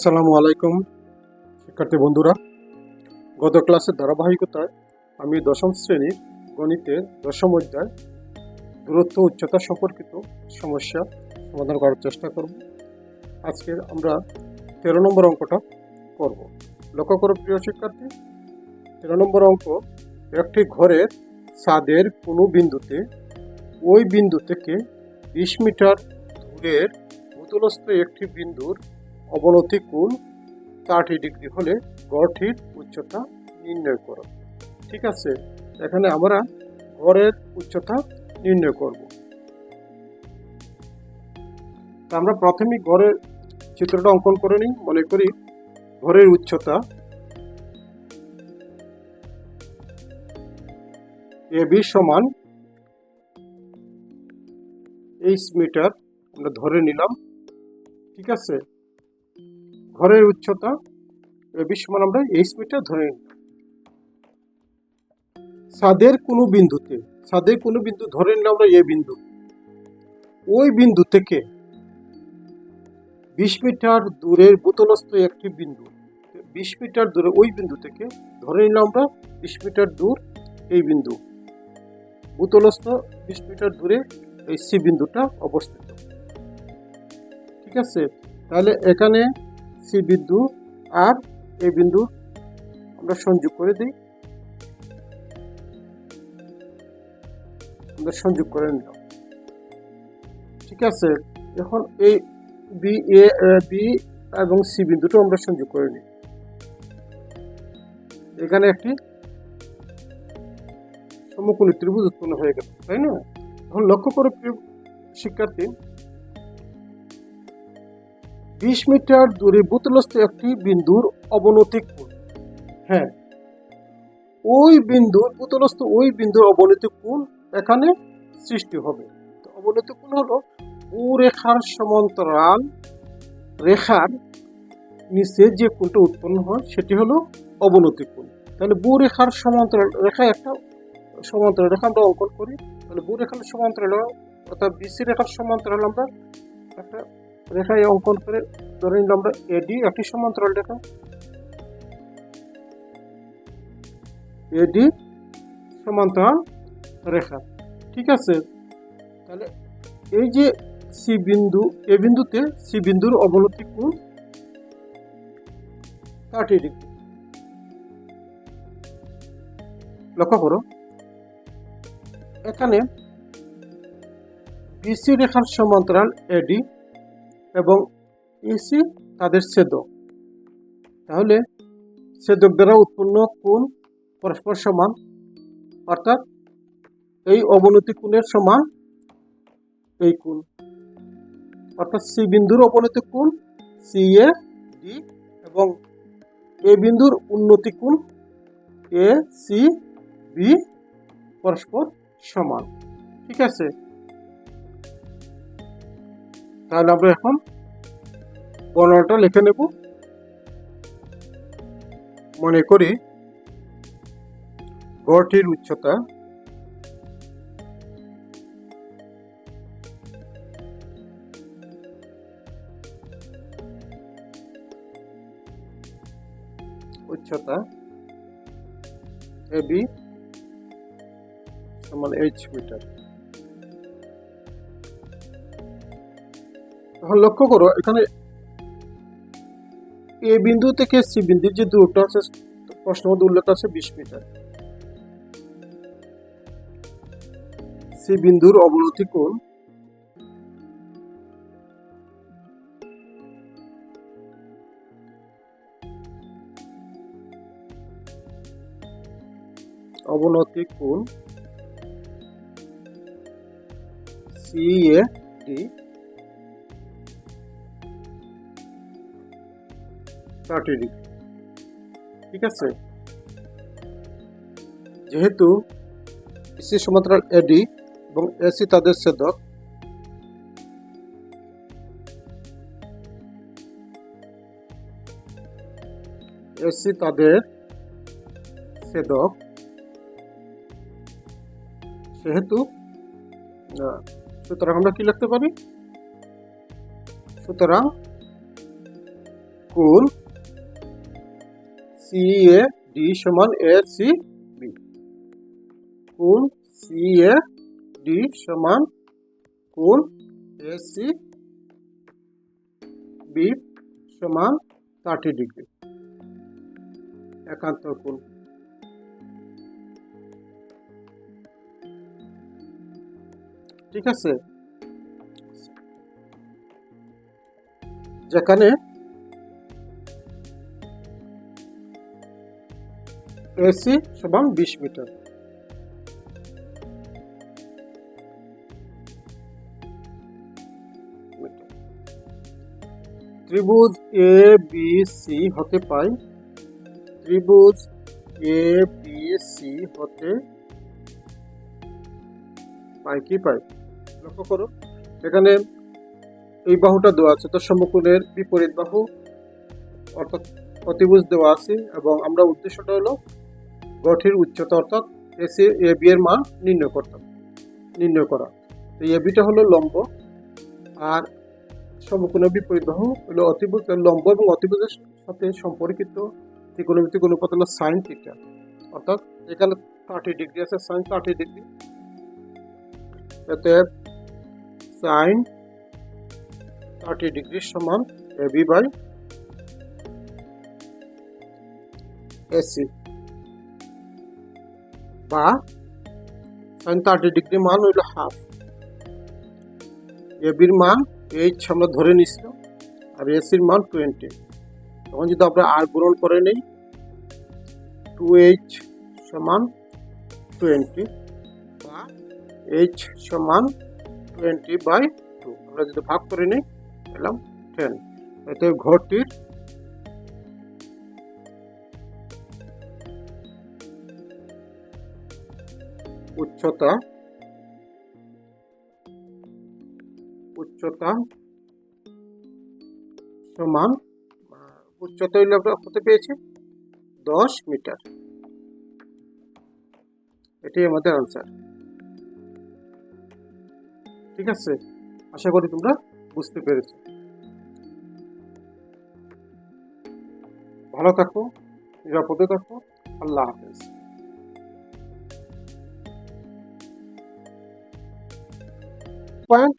আসসালামু আলাইকুম, শিক্ষার্থী বন্ধুরা। গত ক্লাসের ধারাবাহিকতায় আমি দশম শ্রেণির গণিতের দশম অধ্যায় দূরত্ব উচ্চতা সম্পর্কিত সমস্যা সমাধান করার চেষ্টা করব। আজকে আমরা তেরো নম্বর অঙ্কটা করব। লক্ষ্য করো প্রিয় শিক্ষার্থী, তেরো নম্বর অঙ্ক একটি ঘরের ছাদের কোনো বিন্দুতে, ওই বিন্দু থেকে বিশ মিটার দূরের ভূতলস্থ একটি বিন্দুর অবনতি কোণ থার্টি ডিগ্রি হলে গড়টির উচ্চতা নির্ণয় করো। ঠিক আছে? এখানে আমরা গড়ের উচ্চতা নির্ণয় করব। আমরা প্রথমেই গড়ের চিত্রটা অঙ্কন করে নিই। মনে করি ঘরের উচ্চতা এ বি সমান এইচ মিটার, আমরা ধরে নিলাম। ঠিক আছে? ঘরের উচ্চতা, এ বি আমরা এইচ মিটার ধরে নিলাম ছাদের কোনো বিন্দুতে, ছাদের কোনো বিন্দু ধরে নিলাম আমরা এ বিন্দু। ওই বিন্দু থেকে বিশ মিটার দূরের বোতলস্থ একটি বিন্দু, বিশ মিটার দূরে ওই বিন্দু থেকে ধরে নিলাম আমরা বিশ মিটার দূর এই বিন্দু। ভূতলস্থ বিশ মিটার দূরে এই সি বিন্দুটা অবস্থিত। ঠিক আছে? তাহলে এখানে সি বিন্দু আর এ বিন্দু আমরা সংযোগ করে দিই। আমরা সংযোগ করে নিলাম। ঠিক আছে? এখন এই বি, এ বি এবং সি বিন্দুটা আমরা সংযোগ করে নিই। এখানে একটি সমকোণী ত্রিভুজ উৎপন্ন হয়ে গেল, তাই না? এখন লক্ষ্য করে শিক্ষার্থী বিশ মিটার দূরে ভূতলস্থ একটি বিন্দুর অবনতি কোণ। হ্যাঁ ওই বিন্দুর ভূতলস্থ ওই বিন্দুর অবনতি কোণ এখানে সৃষ্টি হবে। তো অবনতি কোণ হলো রেখার সমান্তরাল রেখার নিচে যে কোণটা উৎপন্ন হয়, সেটি হলো অবনতি কোণ। তাহলে রেখার সমান্তরাল রেখা একটা সমান্তরাল রেখা আমরা অঙ্কন করি। তাহলে রেখার সমান্তরাল অর্থাৎ বিসি রেখার সমান্তরাল আমরা একটা রেখায় অঙ্কন করে ধরে নিলাম আমরা এডি একটি সমান্তরাল রেখা। এডি সমান্তরাল রেখা। ঠিক আছে? তাহলে এই যে সি বিন্দু এ বিন্দুতে সি বিন্দুর অবনতি কোণ থার্টি ডিগ্রি লক্ষ্য করো, এখানে বিসি রেখার সমান্তরাল এডি এবং ইসি তাদের ছেদক তাহলে ছেদক দ্বারা উৎপন্ন কোণ পরস্পর সমান, অর্থাৎ এই অবনতি কোণের সমান এই কোণ। অর্থাৎ সি বিন্দুর অবনতি কোণ সি এ ডি এবং এ বিন্দুর উন্নতি কোণ এ, সি, বি পরস্পর সমান। ঠিক আছে? তাহলে আমরা এখন বর্ণনাটা লিখে নেব। মনে করি গড়টির উচ্চতা উচ্চতা এ বি সমান এইচ মিটার। এখন লক্ষ্য করো, এখানে এ বিন্দু থেকে সি বিন্দুর যে দূরত্ব আছে, প্রশ্ন মধ্যে উল্লেখ আছে বিশ মিটার। সি বিন্দুর অবনতি কোণ? অবনতি কোণ? C A D. Thirty degree ঠিক আছে? যেহেতু এসি সমান্তরাল এডি এবং এসি তাদের ছেদক এসি তাদের ছেদক সেহেতু সুতরাং আমরা কি লিখতে পারি? সুতরাং কোণ সি এ ডি সমান এ সি বি কোণ সি এ ডি সমান কোণ এ সি বি সমান থার্টি ডিগ্রি একান্তর কোণ। ঠিক আছে? যেখানে এসি সমান বিশ মিটার। ত্রিভুজ এ বি সি হতে পাই। ত্রিভুজ এ বি সি হতে পাই কি পাই? লক্ষ্য করো, এখানে এই বাহুটা দেওয়া আছে, তো সমকোণের বিপরীত বাহু, অর্থাৎ অতিভুজ দেওয়া আছে, এবং আমরা উদ্দেশ্যটা হলো গঠির উচ্চতা অর্থাৎ এসি এ বি এর মান নির্ণয় করতাম নির্ণয় করা। তো এ বিটা হলো লম্ব, আর সমকোণের বিপরীত বাহু হলো অতিভুজ লম্ব এবং অতিভুজের সাথে সম্পর্কিত ত্রিকোণমিতিক অনুপাত হলো সাইন থিটা অর্থাৎ এখানে থার্টি ডিগ্রি আছে সাইন থার্টি ডিগ্রি এতে সাইন থার্টি ডিগ্রি সমান এ বি বাই এসি বা সাইন থার্টি ডিগ্রি মান হইল হাফ। এ বির মান এইচ আমরা ধরে নিছিলাম আর এসির মান টোয়েন্টি তখন যদি আমরা আর গ্রহণ করে নেই টু এইচ সমান টোয়েন্টি বা এইচ সমান টোয়েন্টি বাই টু আমরা যদি ভাগ করে নিই, পেলাম টেন এতে ঘরটির উচ্চতা উচ্চতা সমান, উচ্চতা আমরা হতে পেয়েছি? দশ মিটার। এটাই আমাদের আনসার ঠিক আছে? আশা করি তোমরা বুঝতে পেরেছ। ভালো থাকো, নিরাপদে থাকো। আল্লাহ হাফেজ। পয়েন্ট